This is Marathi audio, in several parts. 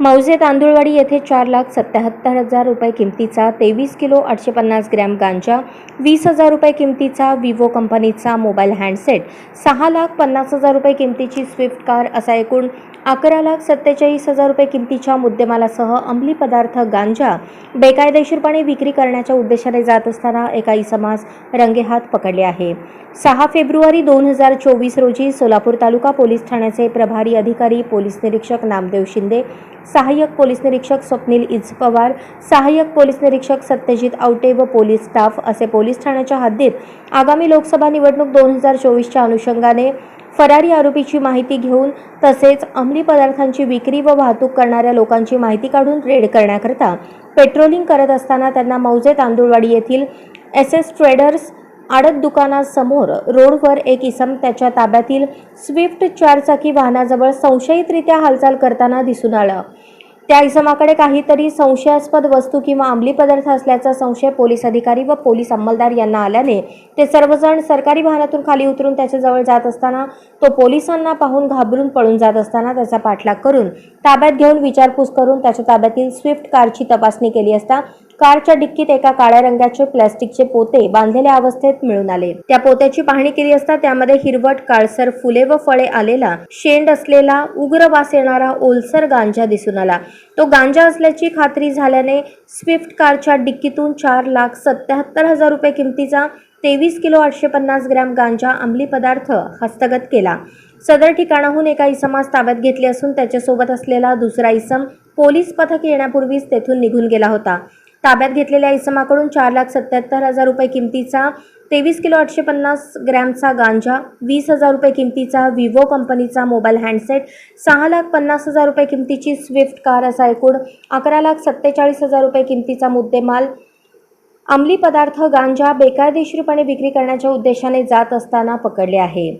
मौजे तांदूळवाडी येथे चार लाख सत्याहत्तर हजार रुपये किमतीचा तेवीस किलो आठशे पन्नास ग्रॅम गांजा वीस हजार रुपये किमतीचा विवो कंपनीचा मोबाईल हँडसेट सहा लाख पन्नास हजार रुपये किमतीची स्विफ्ट कार असा एकूण अकरा लाख सत्तेचाळीस हजार रुपये किमतीच्या मुद्देमालासह अंमली पदार्थ गांजा बेकायदेशीरपणे विक्री करण्याच्या उद्देशाने जात असताना एका इसमास रंगेहात पकडले आहे. सहा फेब्रुवारी दोन हजार चोवीस रोजी सोलापूर तालुका पोलीस ठाण्याचे प्रभारी अधिकारी पोलीस निरीक्षक नामदेव शिंदे सहाय्यक पोलीस निरीक्षक स्वप्नील इज पवार सहाय्यक पोलीस निरीक्षक सत्यजित आवटे व पोलीस स्टाफ असे पोलीस ठाण्याच्या हद्दीत आगामी लोकसभा निवडणूक दोन हजार चोवीसच्या अनुषंगाने फरारी आरोपीची माहिती घेऊन तसेच अंमली पदार्थांची विक्री व वाहतूक करणाऱ्या लोकांची माहिती काढून रेड करण्याकरता पेट्रोलिंग करत असताना त्यांना मौजे तांदूळवाडी येथील एस एस ट्रेडर्स आडत दुकानासमोर रोडवर एक इसम त्याच्या ताब्यातील स्विफ्ट चारचाकी वाहनाजवळ संशयितरित्या हालचाल करताना दिसून आलं. त्या इसमाकडे काहीतरी संशयास्पद वस्तू किंवा अंमली पदार्थ असल्याचा संशय पोलीस अधिकारी व पोलीस अंमलदार यांना आल्याने ते सर्वजण सरकारी वाहनातून खाली उतरून त्याच्याजवळ जात असताना तो पोलिसांना पाहून घाबरून पळून जात असताना त्याचा पाठलाग करून ताब्यात घेऊन विचारपूस करून त्याच्या ताब्यातील स्विफ्ट कारची तपासणी केली असता कारच्या डिक्कीत एका काळ्या रंगाचे प्लॅस्टिकचे पोते बांधलेल्या अवस्थेत मिळून आले. त्या पोत्याची पाहणी केली असता त्यामध्ये हिरवट काळसर फुले व फळे आलेला शेंड असलेला उग्र वास येणारा ओलसर गांजा दिसून आला. तो गांजा असल्याची खात्री झाल्याने स्विफ्ट कारच्या डिक्कीतून चार लाख सत्याहत्तर हजार रुपये किमतीचा तेवीस किलो आठशे पन्नास ग्रॅम गांजा अंमली पदार्थ हस्तगत केला. सदर ठिकाणाहून एका इसमास ताब्यात घेतले असून त्याच्यासोबत असलेला दुसरा इसम पोलीस पथक येण्यापूर्वीच तेथून निघून गेला होता. ताब्यात घेतलेल्या इसमाकडून चार लाख सत्याहत्तर हजार रुपये किमतीचा तेवीस किलो आठशे पन्नास ग्रॅमचा गांजा वीस हजार रुपये किमतीचा विवो कंपनीचा मोबाईल हँडसेट सहा लाख पन्नास हजार रुपये किमतीची स्विफ्ट कार असा एकूण अकरा लाख सत्तेचाळीस हजार रुपये किमतीचा मुद्देमाल. अंमली पदार्थ गांजा बेकायदेशीरपणे विक्री करण्याच्या उद्देशाने जात असताना पकडले आहे.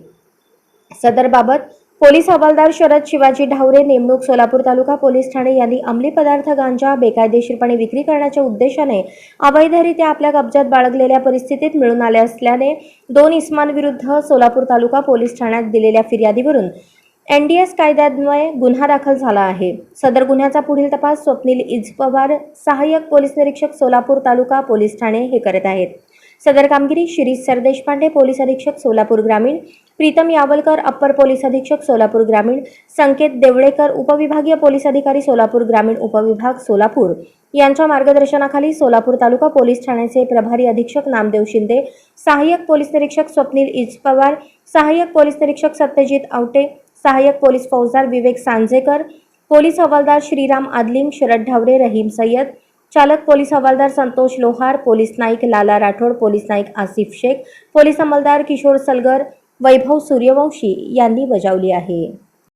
सदरबाबत पोलीस हवालदार शरद शिवाजी ढावरे नेमणूक सोलापूर तालुका पोलीस ठाणे यांनी अंमली पदार्थ गांजा बेकायदेशीरपणे विक्री करण्याच्या उद्देशाने अवैधरित्या आपल्या कब्जात बाळगलेल्या परिस्थितीत मिळून आले असल्याने दोन इस्मांविरुद्ध सोलापूर तालुका पोलीस ठाण्यात दिलेल्या फिर्यादीवरून एन डी एस कायद्यान्वये गुन्हा दाखल झाला आहे. सदर गुन्ह्याचा पुढील तपास स्वप्नील इज पवार सहाय्यक पोलीस निरीक्षक सोलापूर तालुका पोलीस ठाणे हे करत आहेत. सदर कामगिरी शिरीष सरदेशपांडे पोलीस अधीक्षक सोलापूर ग्रामीण प्रीतम यावलकर अप्पर पोलीस अधीक्षक सोलापूर ग्रामीण. संकेत देवळेकर उपविभागीय पोलीस अधिकारी सोलापूर ग्रामीण उपविभाग सोलापूर. यांच्या मार्गदर्शनाखाली सोलापूर तालुका पोलीस ठाण्याचे प्रभारी अधीक्षक नामदेव शिंदे सहाय्यक पोलीस निरीक्षक स्वप्नील इज पवार सहाय्यक पोलीस निरीक्षक सत्यजित आवटे सहाय्यक पोलीस फौजदार विवेक सांजेकर पोलीस हवालदार श्रीराम आदलिंग शरद ढावरे रहीम सय्यद चालक पोलीस हवालदार Santosh Lohar police Naik Lala Rathod police Naik Asif Shaikh police अंमलदार Kishor Salgar Vaibhav Suryavanshi यांनी बजावली आहे.